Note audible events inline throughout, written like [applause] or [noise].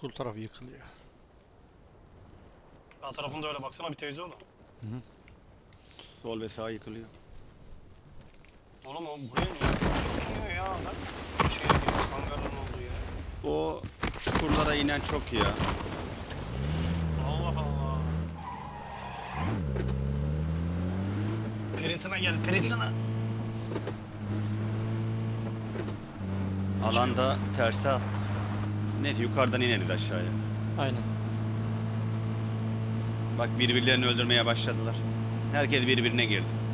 Çukur tarafı yıkılıyor. Sağ tarafında öyle baksana bir teyze oğlum. Sol ve sağ yıkılıyor. Oğlum o buraya niye gitmiyor ya adam? Şeye gidiyor, hangarın olduğu yere. O çukurlara inen çok ya. Allah Allah. Perisine gel, perisine. Alanda terse at. Neyse yukarıdan ineriz aşağıya. Aynen. Bak birbirlerini öldürmeye başladılar. Herkes birbirine girdi.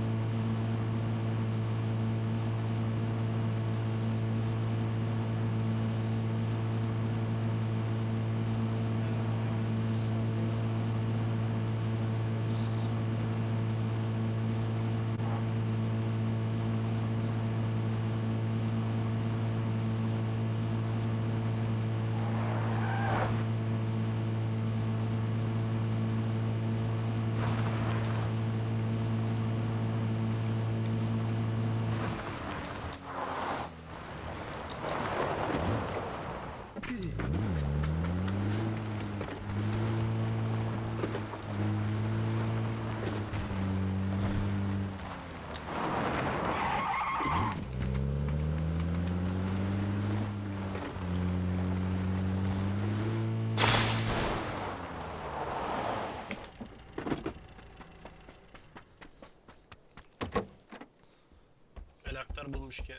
Elaktar bulmuş ki.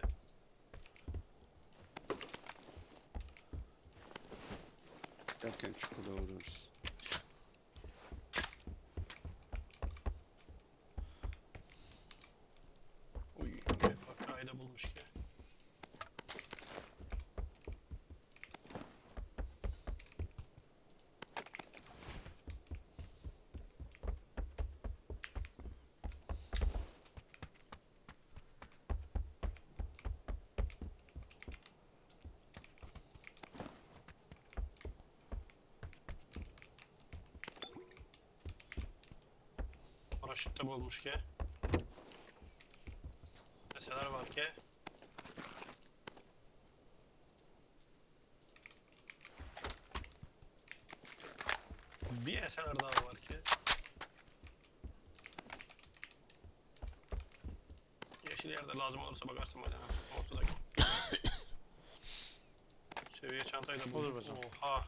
Derken çukura uğruyoruz. Uy, bak kayda bulmuş ki. Paraşütte bulmuş ki. Meseler var ki. Bir eser daha var ki. Yeşil yerde lazım olursa bakarsın bana. Ortadaki. [coughs] Seviye çantayı da buldum. Olur hocam. Oha.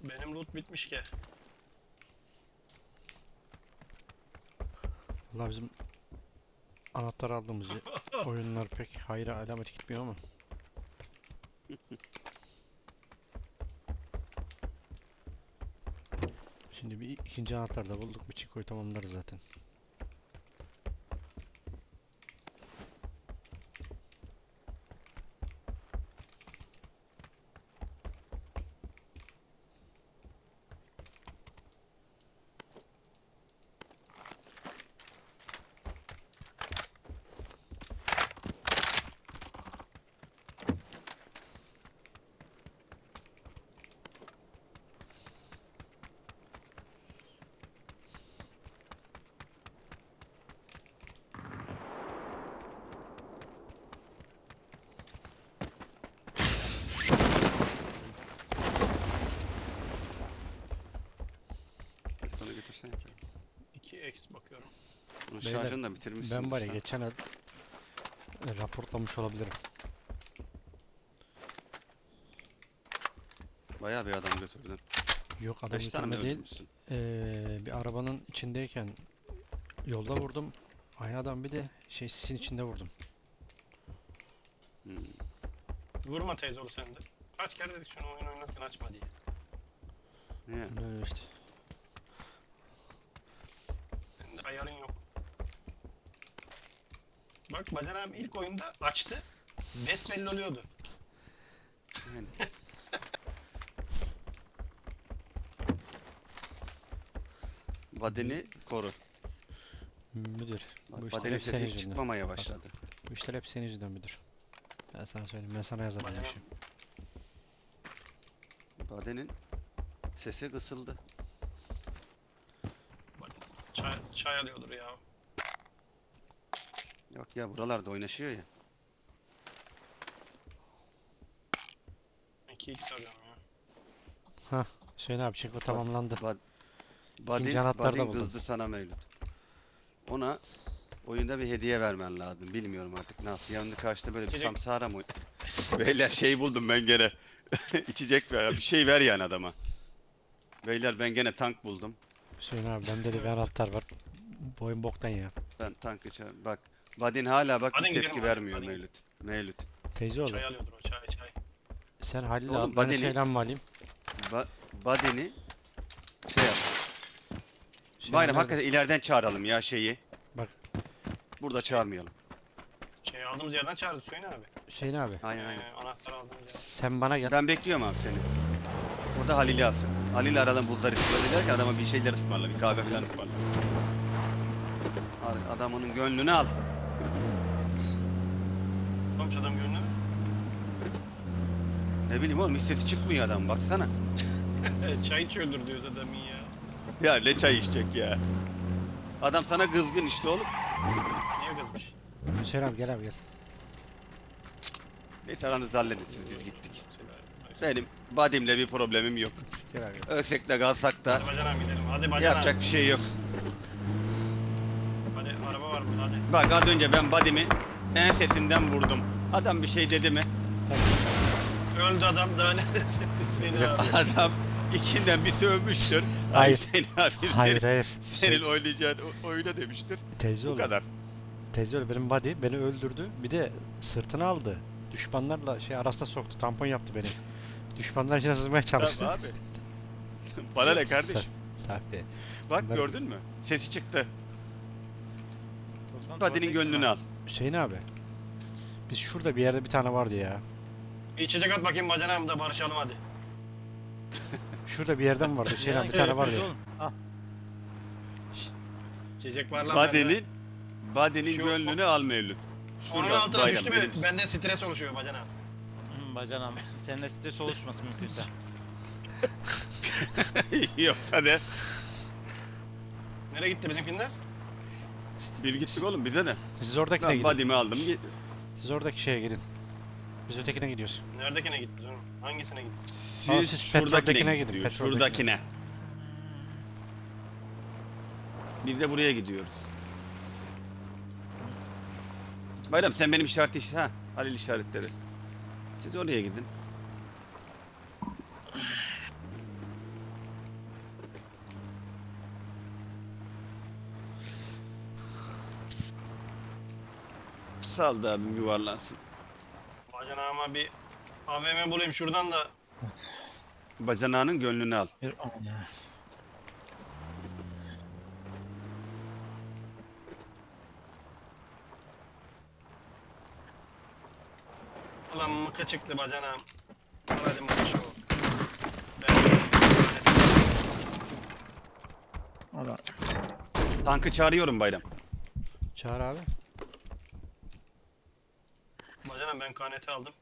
Benim loot bitmiş ki. Valla bizim anahtar aldığımız [laughs] oyunlar pek hayra alamet gitmiyor ama. [laughs] Şimdi bir ikinci anahtar da bulduk. Bir çikoyu tamamlarız zaten. Telefonu götürsene ki. 2x bakıyorum. Bunun Beyler, şarjını da bitirmişsin. Ben var ya geçen el e, raporlamış olabilirim. Bayağı bir adam götürdün. Yok adam Beş tane mi götürme değil. öldürmüşsün? Ee, bir arabanın içindeyken yolda vurdum. Aynı adam bir de şey sisin içinde vurdum. Hmm. Vurma teyze oğlu sen de. Kaç kere dedik şunu oyun oynarken açma diye. Niye? Böyle işte. Senin de ayarın yok. Bak Bacan abi ilk oyunda açtı. Besbelli oluyordu. Yani. [laughs] Vadeni koru. Müdür. Bak, Bu işler Vadenin hep senin sesi hiç yüzünden. çıkmamaya başladı. Bu işler hep senin yüzünden müdür. Ben sana söyleyeyim. Ben sana yazarım Bacan işi. Vadenin sesi kısıldı. Bak, çay, alıyordur ya. Yok ya buralarda oynaşıyor ya. 2x arıyorum ya. Hüseyin abi çinko tamamlandı. Badin, anahtarı da Badin buldum. kızdı sana Mevlüt. Ona oyunda bir hediye vermen lazım. Bilmiyorum artık ne yaptı. Yanında karşıda böyle bir İçecek- samsara mı? [laughs] Beyler şey buldum ben gene. [laughs] İçecek ver. Bir şey ver yani adama. Beyler ben gene tank buldum. Hüseyin abi bende de bir anahtar var. Boyun boktan ya. Ben tankı çağır. Bak Badin hala bak bir gidelim tepki vermiyor Badin. Mevlüt. Mevlüt. Teyze oğlu. Çay alıyordur o çay çay. Sen Halil Oğlum, abi ben de badeni- şeyden mi alayım? Ba Badin'i şey yap. Hüseyin Bayram nerede? hakikaten ileriden çağıralım ya şeyi. Bak. Burada çağırmayalım. Şey aldığımız yerden çağırdı Hüseyin abi. Hüseyin abi Aynen aynen. Ee, anahtar aldığımız yer. sen bana gel. Ben bekliyorum abi seni. Burada Halil'i alsın. Halil aradan buzlar ısmarla derken adama bir şeyler ısmarla. Bir kahve falan ısmarla. Adamının gönlünü al. Komş adam gönlü. Ne bileyim oğlum hiç sesi çıkmıyor adam baksana. [laughs] çay içiyordur diyor adamın ya. Ya ne çay içecek ya. Adam sana kızgın işte oğlum. Niye kızmış? Hüseyin abi gel abi gel. Neyse aranızda halledin siz biz gittik. Benim badimle bir problemim yok. Gel abi. Ölsek de kalsak da Hadi bacanam gidelim. Hadi bacanam. yapacak bir şey yok. Hadi araba var burada hadi. Bak az önce ben badimi ensesinden vurdum. Adam bir şey dedi mi? Öldü adam daha ne desin Hüseyin [laughs] abi. Adam içinden bir sövmüştür. Ay Hayır. Hüseyin abi Hayır hayır. senin Hüseyin- oynayacağın o- oyuna demiştir. Teyze Bu oğlu. kadar. Teyze oğlu benim body beni öldürdü. Bir de sırtını aldı. Düşmanlarla şey arasına soktu. Tampon yaptı beni. Düşmanlar içine sızmaya çalıştı. Tamam abi. Bana ne kardeşim? [laughs] Tabii. Bak Ben- gördün mü? Sesi çıktı. Badinin gönlünü al. Hüseyin abi. Biz şurada bir yerde bir tane vardı ya. Bir içecek at bakayım bacanam da barışalım hadi. [laughs] Şurada bir yerden vardı. Hüseyin abi bir tane vardı. İçecek var lan Badinin Şu- gönlünü al Mevlüt. Onun Şurada, altına bayram, düştü mü benim- bende stres oluşuyor bacanam. Hı, bacanam. [laughs] Seninle stres oluşmasın mümkünse. [laughs] Yok hadi. Nereye gitti bizimkiler? Bir gittik oğlum bize ne? Siz oradakine Ben gidin. badimi aldım. Siz oradaki şeye gidin. Biz ötekine gidiyoruz. Neredekine gittiniz oğlum? Hangisine gittiniz? Siz, siz şuradakine petroldekine gidin, gidiyor. petroldekine. Şuradakine. Biz de buraya gidiyoruz. Bayram sen benim işaret iş ha Halil işaretleri. Siz oraya gidin. Sal da abim yuvarlansın. Bacanağıma bir AVM bulayım şuradan da. Bacanağının gönlünü al. Bir Ulan mıkı çıktı bacanağım. Hadi. Tankı çağırıyorum Bayram. Çağır abi. Bacanağım ben KNT aldım.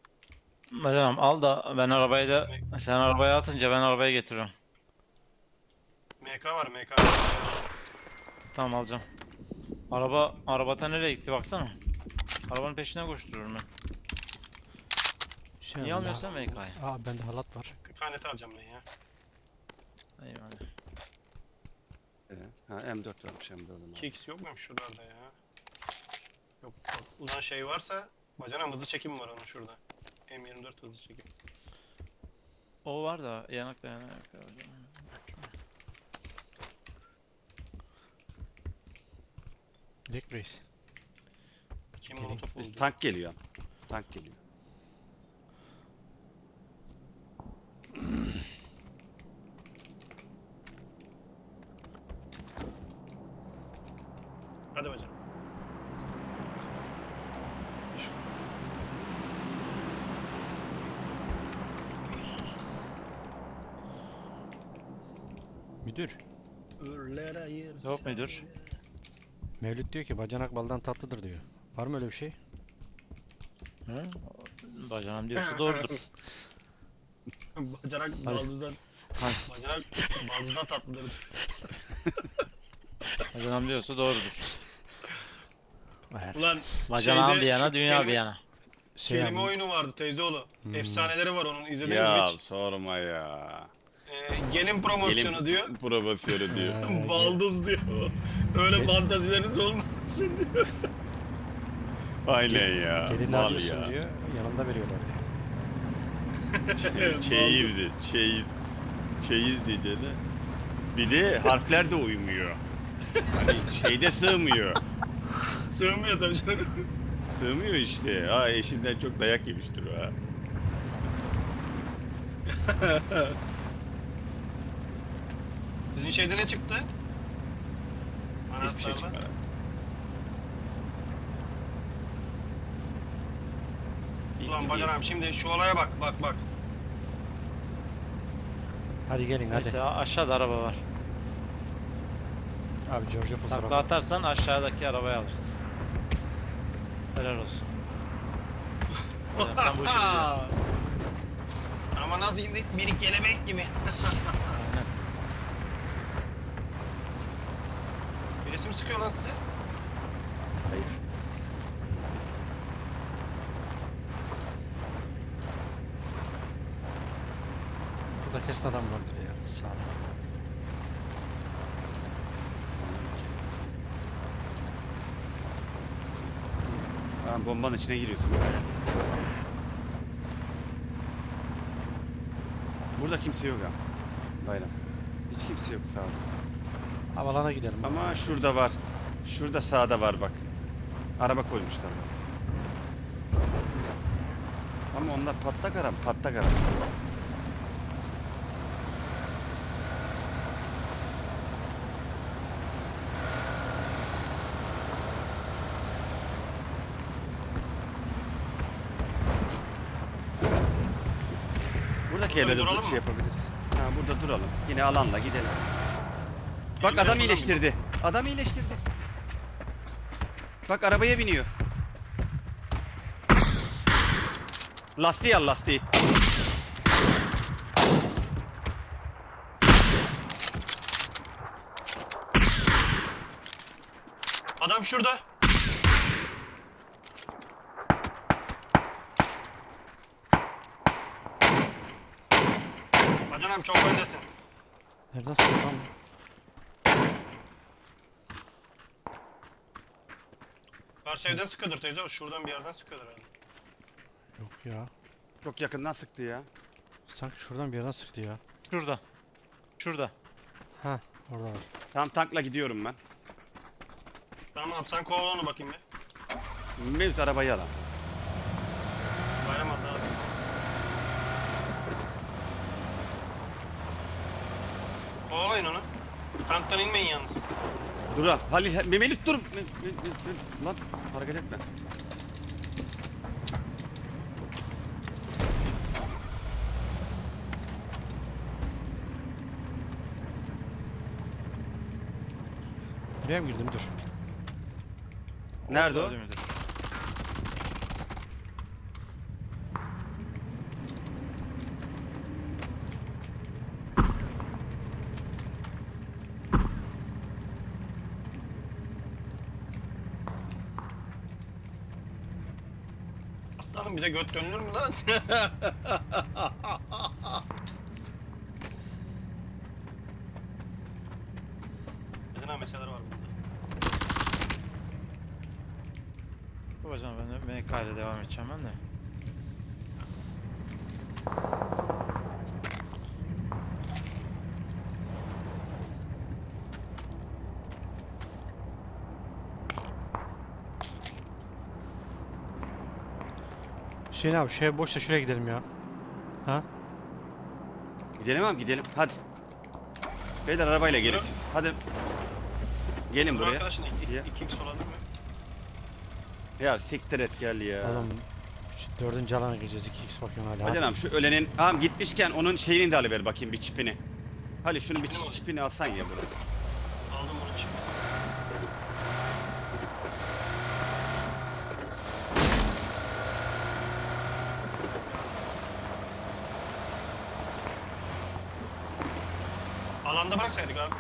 Bacanam al da ben arabayı da sen arabaya atınca ben arabaya getiriyorum. MK var MK var. Tamam alacağım. Araba arabata nereye gitti baksana. Arabanın peşine koştururum ben. Hüseyin Niye abi, almıyorsun MK'yı? Aa bende halat var. KNT alacağım ben ya. Eyvallah. Ee, Ha M4 varmış M4 'ün. 2x yok muymuş şuralarda ya? Yok bak ulan şey varsa bacanağım hızlı çekim var onun şurada. M24 hızlı çekim. O var da yanak dayanak. Dilek Reis. Kim Gelin. molotof buldu? Tank geliyor. Tank geliyor. Hadi bacanağım. Müdür. Yok müdür? Mevlüt diyor ki bacanak baldan tatlıdır diyor. Var mı öyle bir şey? Hı? Bacanam diyorsa doğrudur. Bacanak baldızdan. Bacanak baldızdan tatlıdır. Bacanam diyorsa doğrudur. Eğer. Ulan Bacanağım Şeyde bir yana şu dünya bir yana. Şey kelime abi, oyunu vardı teyzeoğlu. Hmm. Efsaneleri var onun izlediniz Ya mi hiç? sorma ya. Ee, gelin promosyonu Gelin diyor. Promosyonu diyor. [laughs] Baldız diyor. Öyle fantazileriniz olmasın diyor. [laughs] Aynen ya. Gelin mal alıyorsun ya. diyor. Yanında veriyorlar diyor. [laughs] Çeyizdi. Çeyiz. Çeyiz diyeceğine. Bir de harfler de uymuyor. Hani şeyde sığmıyor. Sığmıyor tabii canım. Sığmıyor işte. Ha eşinden çok dayak yemiştir o ha. Sizin şeyde ne çıktı? Hiçbir şey Anahtarda. çıkmadı. Ulan Bacan abi şimdi şu olaya bak bak bak. Hadi gelin hadi. Neyse aşağıda araba var. Abi Giorgio bu Takla tarafa. atarsan aşağıdaki arabayı alırız. Helal olsun. [laughs] Hocam sen bu işi biliyorsun. Ama nasıl indik? Biri kelebek gibi. [laughs] Mi sıkıyor lan size? Hayır. Burada kesin adam vardır ya sağda. Ha, bombanın içine giriyorsun. Burada kimse yok ha. Bayram. Hiç kimse yok sağda. Havalana gidelim. Ama şurada var. Şurada sağda var bak. Araba koymuşlar. Ama onlar patlak araba, patlak araba. Buradaki evlerde duralım şey yapabiliriz. Ha burada duralım. Yine alanla gidelim. Bak adam iyileştirdi. Adam iyileştirdi. Bak arabaya biniyor. Lastiği al lastiği. Adam şurada. Bacan abi çok öndesin. Nereden sıkıyor lan? bu? Karşı evden sıkıyordur teyze o şuradan bir yerden sıkıyordur herhalde. Yok ya. Çok yakından sıktı ya. Sanki şuradan bir yerden sıktı ya. Şurada. Şurada. Ha orada var. Tam tankla gidiyorum ben. Tamam sen kovala onu bakayım bir. Mevcut arabayı al. Bayram aldı abi. Kovalayın onu. Tanktan inmeyin yalnız. Dur al. Halil, Memelit dur. Me- me- me- Lan hareket etme. Buraya mı girdim dur. Nerede o? Bize göt dönülür mü lan? [laughs] Neden meseleler var burada? Babacım ben de MK ile devam edeceğim ben de. Hüseyin abi şey boşsa şuraya gidelim ya. Ha? Gidelim abi gidelim. Hadi. Beyler arabayla gelin siz. Hadi. Gelin Dur buraya. Arkadaşın Ya. 2x olabilir mi? Ya siktir et gel ya. Oğlum şu dördüncü alana gireceğiz 2x bakıyorum hala. Hadi. abi şu ölenin ağam gitmişken onun şeyini de alıver bakayım bir çipini. Hadi şunu bir alayım? çipini alsan ya buraya. Alanda bıraksaydık abi.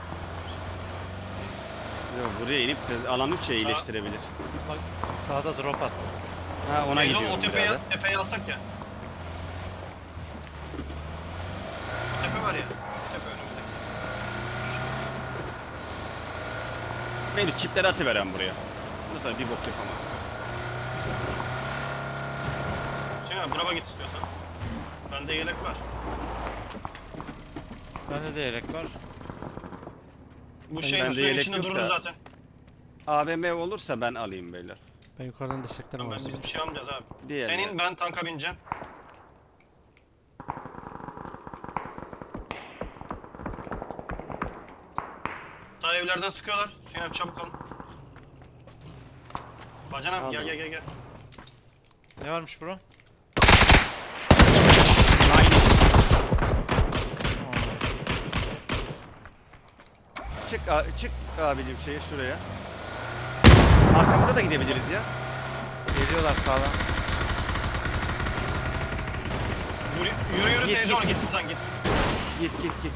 Yok, buraya inip de alan 3'e iyileştirebilir. Bak sağda drop at. Ha ona Eylül, gidiyorum o tepeye, birader. tepeye alsak ya. Bu var ya. Şu tepe önümüzde. Mevlüt çipleri atıveren buraya. Burada bir bok yapamam. Hüseyin abi burama git istiyorsan. Bende yelek var. Bende de yelek var. Bu Ben- şey bende suyun yelek içinde yok durur da. zaten. AVM olursa ben alayım beyler. Ben yukarıdan desteklerim Tamam, ben biz bir şey almayacağız abi. Diğer Senin ben tanka bineceğim. Daha evlerden sıkıyorlar. Hüseyin abi çabuk alın. Bacan abi gel Aldım. gel gel gel. Ne varmış bro? Çık, çık abicim şeye şuraya. Arkamıza da gidebiliriz ya. Geliyorlar sağdan. Yürü yürü, yürü Git, teyze git, git git. buradan git. Git git git.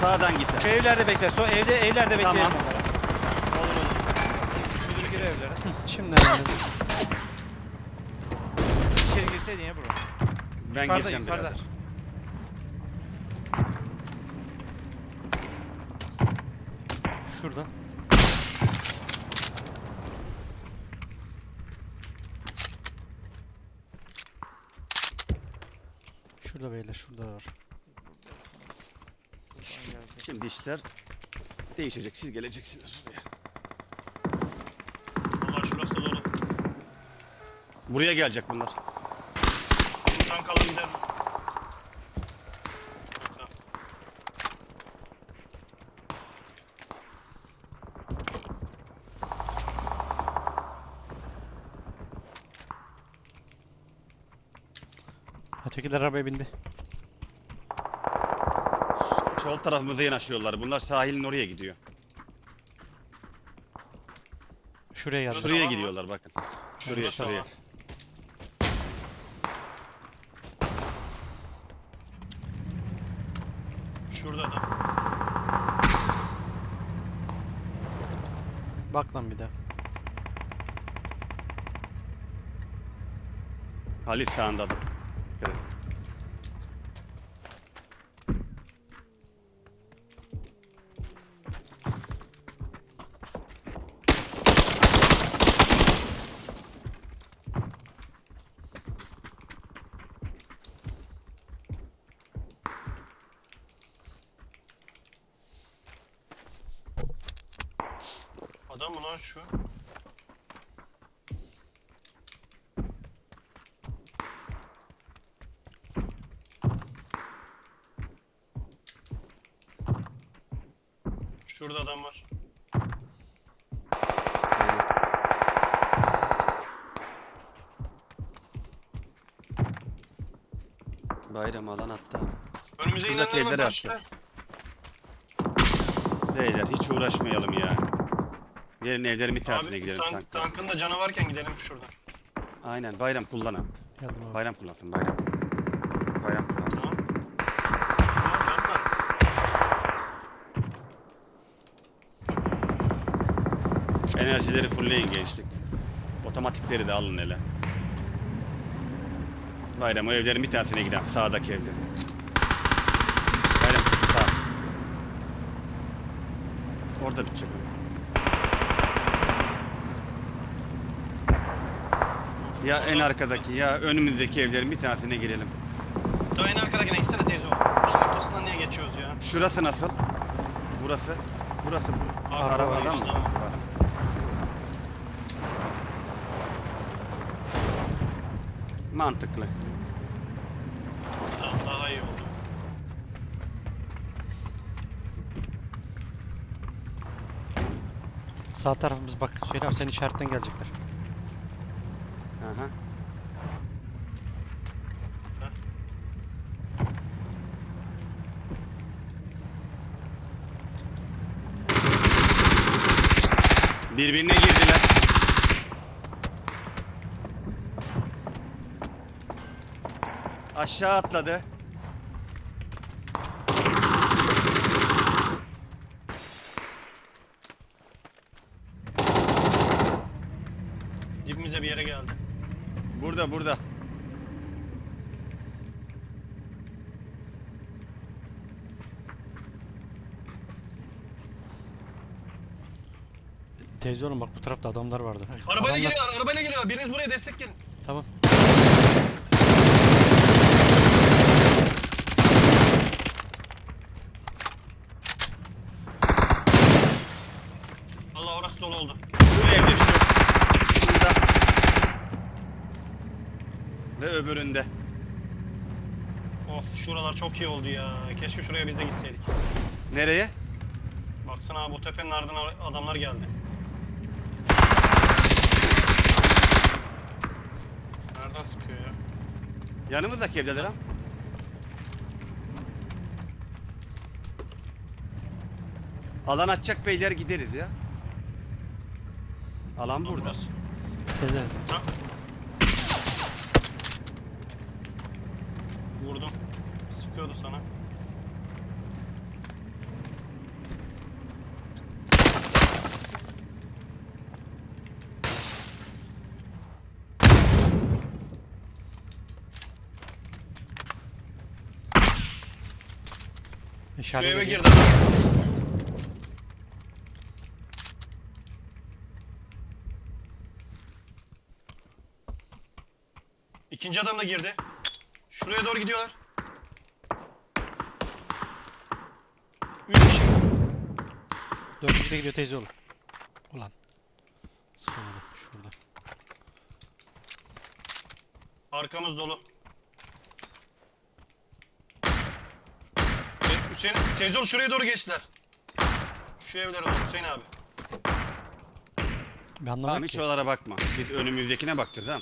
Sağdan git. Şu evlerde bekle. So evde evlerde bekleyelim Tamam. Olur olur. Müdür gir evlere. Şimdi hemen İçeri girseydin ya bro. Ben Yukarıda, gireceğim yukarıda. birader. şurada. Şurada beyler şurada var. Şimdi işler değişecek. Siz geleceksiniz buraya. Allah şurası da dolu. Buraya gelecek bunlar. Tamam. Ötekiler arabaya bindi. Sol tarafımıza yanaşıyorlar. Bunlar sahilin oraya gidiyor. Şuraya geldi. Şuraya mı? gidiyorlar bakın. Şuraya şuraya. var. Şurada da. Bak lan bir daha. Halis sağında adam. Evet. Adam mı lan şu? Şurada adam var. Bayram alan attı abi. Önümüze Şuradaki inenler var başla. Beyler hiç uğraşmayalım ya. Gelin evlerin bir tarafına Abi gidelim tank, tankla. tankın da canı varken gidelim şuradan. Aynen bayram kullan ha. Geldim abi. Bayram kullansın bayram. Bayram kullansın. Enerjileri fullleyin gençlik. Otomatikleri de alın hele. Bayram o evlerin bir tanesine gidelim. Sağdaki evde. Bayram sağ. Orada bitecek. o. Ya en arkadaki ya önümüzdeki evlerin bir tanesine girelim. Daha en arkadakine gitsene teyze o. Tam ortasından niye geçiyoruz ya? Şurası nasıl? Burası. Burası. Araba araba adam mı? Var. Mantıklı. Tamam daha iyi oldu. Sağ tarafımız bak. Abi senin işaretten gelecekler. Aha. Birbirine girdiler. Aşağı atladı. Dibimize bir yere geldi. Burada burada. Teyze oğlum bak bu tarafta adamlar vardı. Arabayla Adamlar- geliyor, arabayla geliyor. Biriniz buraya destek gelin. Tamam. Öbüründe. Of şuralar çok iyi oldu ya. Keşke şuraya biz de gitseydik. Nereye? Baksana abi bu tepenin ardına adamlar geldi. Nereden sıkıyor ya? Yanımızdaki evdeler ha. Alan açacak beyler gideriz ya. Alan Lan burada. burası. Teyze. Ha. Vurdum. Sıkıyordu sana. Şu eve girdi. İkinci adam da girdi. Şuraya doğru gidiyorlar. Üç kişi. Dördüncü de gidiyor teyze oğlum. Ulan. Sıkamadım şurada. Arkamız dolu. Te- Hüseyin, teyze ol şuraya doğru geçtiler. Şu evlere doğru Hüseyin abi. Tamam anlamadım hiç ki. oralara bakma. Biz önümüzdekine bakacağız ha.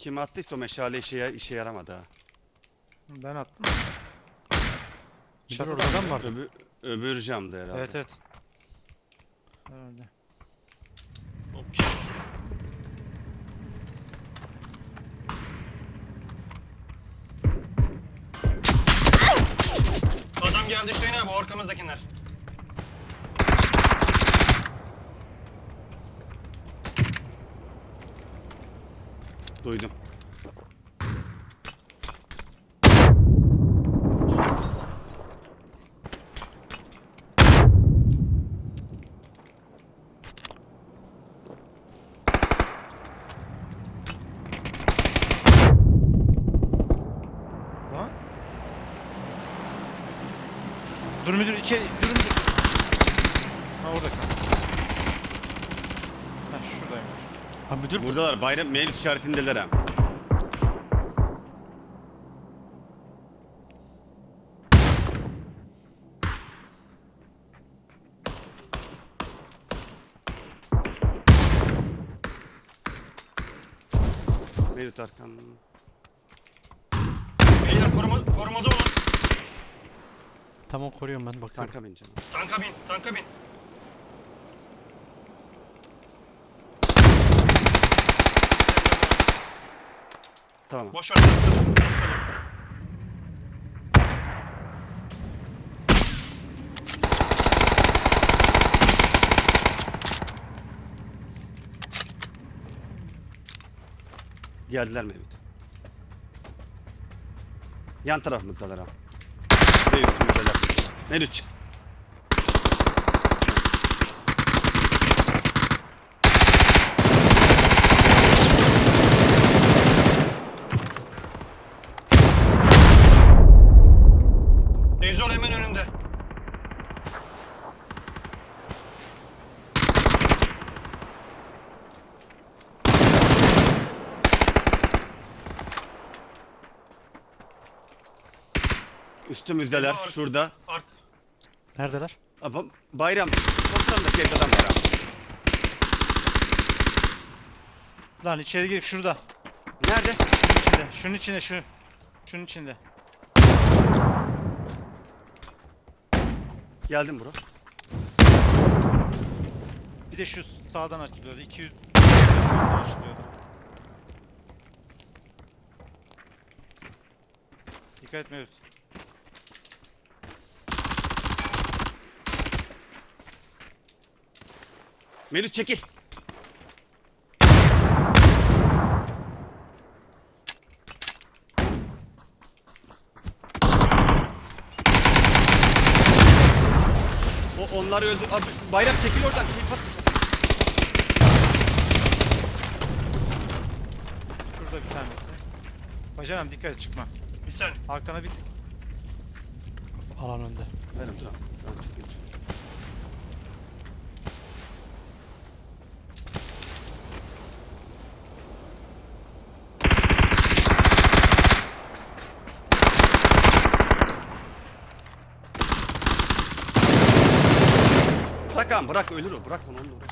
Kim attıysa o meşale işe, işe yaramadı ha. Ben attım. Orada adam vardı. Öbür, öbür camdı herhalde. Evet evet. Herhalde. Adam geldi Hüseyin abi arkamızdakiler. Duydum. Lan. Dur müdür içeri dur müdür. Ha orada kal. Ha müdür Buradalar bayram mevlüt işaretindeler ha. Mevlüt arkan. Beyler koruma, korumada olun. Tamam koruyorum ben bakıyorum. Tanka bineceğim. Tanka bin, tanka bin. Tamam. Boş ver. Geldiler Mevlüt. Yan tarafımızdalar ha. Üstümüzdeler. Mevlüt çık. Üstümüzdeler. Var. Şurada. Ark. Neredeler? Ama bayram. Toplamdaki evde adam var. Lan içeri girip şurada. Nerede? İçinde. Şunun içinde şu. Şunun içinde. Geldim bro. Bir de şu sağdan açılıyordu. 200 açılıyordu. Dikkat et Melih çekil. O onları öldü. Abi bayram çekil oradan. Şey pat. Şurada bir tanesi. Bacanam dikkat et çıkma. Bir sen. Arkana bir tık. Alan önde. Benim tamam. Ben çekil. Bırak ağam bırak ölür o bırak onu onunla uğraş.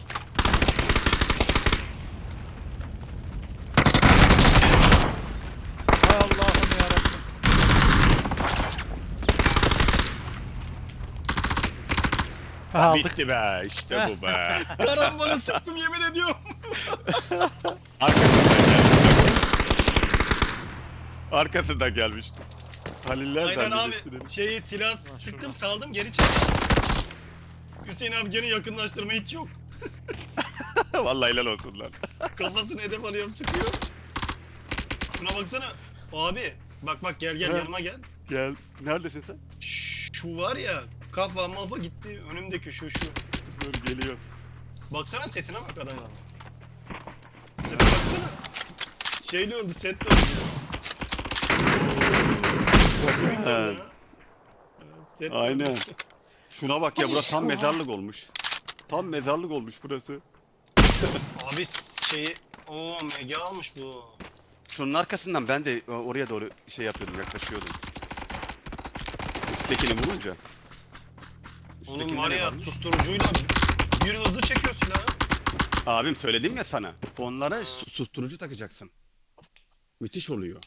Hay Allah'ım yarabbim. Ha, aldık. Bitti be işte bu be. [laughs] Karambana sıktım yemin ediyorum. [laughs] Arkasında. Arkasında gelmişti. Haliller Aynen abi. Şeyi silah sıktım saldım geri çektim. Hüseyin abi gene yakınlaştırma hiç yok. [laughs] Vallahi helal olsun lan. [laughs] Kafasını hedef alıyorum sıkıyor. Şuna baksana. Abi bak bak gel gel He. yanıma gel. Gel. Neredesin sen? Şu var ya kafa mafa gitti önümdeki şu şu. Dur geliyor. Baksana setine bak adamın. Sete baksana. Şeyli öldü set öldü. Kimin öldü Ha, ya? Aynen. öldü. [laughs] Şuna bak ya burası tam mezarlık olmuş. Tam mezarlık olmuş burası. Abi şeyi o mega almış bu. Şunun arkasından ben de e, oraya doğru şey yapıyordum yaklaşıyordum. Üsttekini vurunca. Onun Üsttekinde var ne ya varmış? susturucuyla bir hızlı çekiyor silahı. Abim söyledim ya sana. Fonlara su- susturucu takacaksın. Müthiş oluyor.